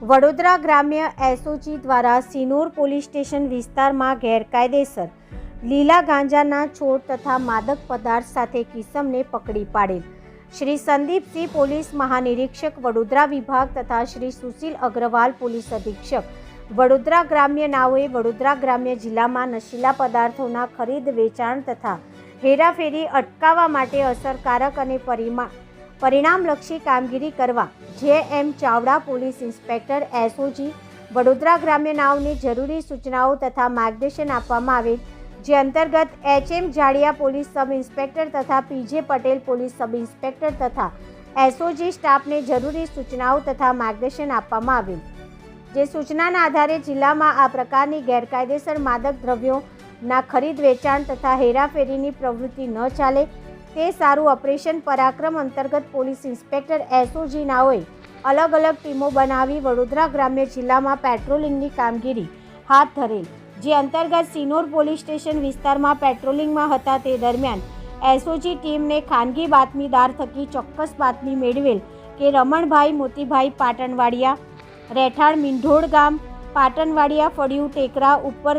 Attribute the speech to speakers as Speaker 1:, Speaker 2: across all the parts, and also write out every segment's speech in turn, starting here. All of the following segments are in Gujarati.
Speaker 1: વડોદરા ગ્રામ્ય એસઓજી દ્વારા સિનોર પોલીસ સ્ટેશન વિસ્તારમાં ગેરકાયદેસર લીલા ગાંજાના છોડ તથા માદક પદાર્થ સાથે કિસમને પકડી પાડેલ. શ્રી સંદીપસિંહ પોલીસ મહાનિરીક્ષક, વડોદરા વિભાગ તથા શ્રી સુશીલ અગ્રવાલ પોલીસ અધિક્ષક. વડોદરા ગ્રામ્ય નાઓએ વડોદરા ગ્રામ્ય જિલ્લામાં નશીલા પદાર્થોના ખરીદ વેચાણ તથા હેરાફેરી અટકાવવા માટે અસરકારક અને પરિમા પરિણામલક્ષી કામગીરી કરવા J M Chavda police inspector, SOG, Vadodara ગ્રામ્ય નાવને જરૂરી સૂચનાઓ તથા માર્ગદર્શન આપવામાં આવેલ જે અંતર્ગત H M Jadiya police sub inspector તથા PJ Patel police sub inspector તથા એસઓજી સ્ટાફને જરૂરી સૂચનાઓ તથા માર્ગદર્શન આપવામાં આવેલ જે સૂચનાના આધારે જિલ્લામાં આ પ્રકારની ગેરકાયદેસર માદક દ્રવ્યોના ખરીદ વેચાણ તથા હેરાફેરીની પ્રવૃત્તિ ન ચાલે તે સારું ઓપરેશન પરાક્રમ અંતર્ગત પોલીસ ઇન્સ્પેક્ટર એસઓજી નાઓએ અલગ અલગ ટીમો બનાવી વડોદરા ગ્રામ્ય જિલ્લામાં પેટ્રોલિંગની કામગીરી હાથ ધરેલ. જે અંતર્ગત સિનોર પોલીસ સ્ટેશન વિસ્તારમાં પેટ્રોલિંગમાં હતા તે દરમિયાન એસઓજી ટીમને ખાનગી બાતમીદાર થકી ચોક્કસ બાતમી મેળવેલ કે રમણભાઈ મોતીભાઈ પાટણવાડિયા, રહેઠાણ મીંઢોળ ગામ, પાટણવાડિયા ફળિયું ટેકરા ઉપર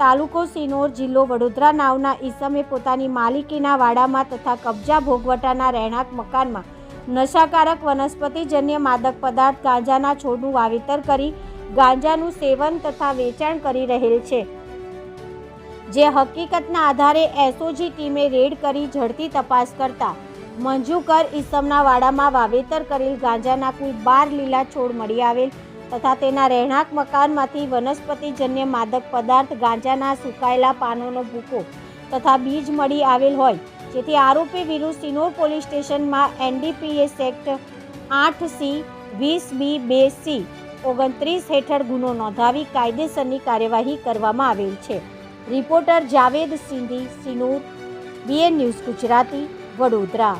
Speaker 1: તાલુકો સિનોર જિલ્લો વડોદરા નાવના ઈસમે પોતાની માલિકીના વાડામાં તથા કબજા ભોગવટાના રહેણાંક મકાનમાં નશાકારક વનસ્પતિજન્ય માદક પદાર્થ ગાંજાના છોડનું વાવેતર કરી ગાંજાનું સેવન તથા વેચાણ કરી રહેલ છે. જે હકીકતના આધારે એસઓજી ટીમે રેડ કરી ઝડપી તપાસ કરતા મંજુકર ઈસમના વાડામાં વાવેતર કરેલ ગાંજાના કુલ બાર લીલા છોડ મળી આવેલ તથા તેના રહેણાંક મકાનમાંથી વનસ્પતિજન્ય માદક પદાર્થ ગાંજાના સુકાયેલા પાનોનો ભૂકો તથા બીજ મળી આવેલ હોય, જેથી આરોપી વિરુદ્ધ સિનોર પોલીસ સ્ટેશનમાં એનડીપીએસ એક્ટ આઠ સી, વીસ બી, બે સી, ઓગણત્રીસ હેઠળ ગુનો નોંધાવી કાયદેસરની કાર્યવાહી કરવામાં આવેલ છે. Reporter Javed Sindhi, Sinor, BN news Gujarati, Vadodara.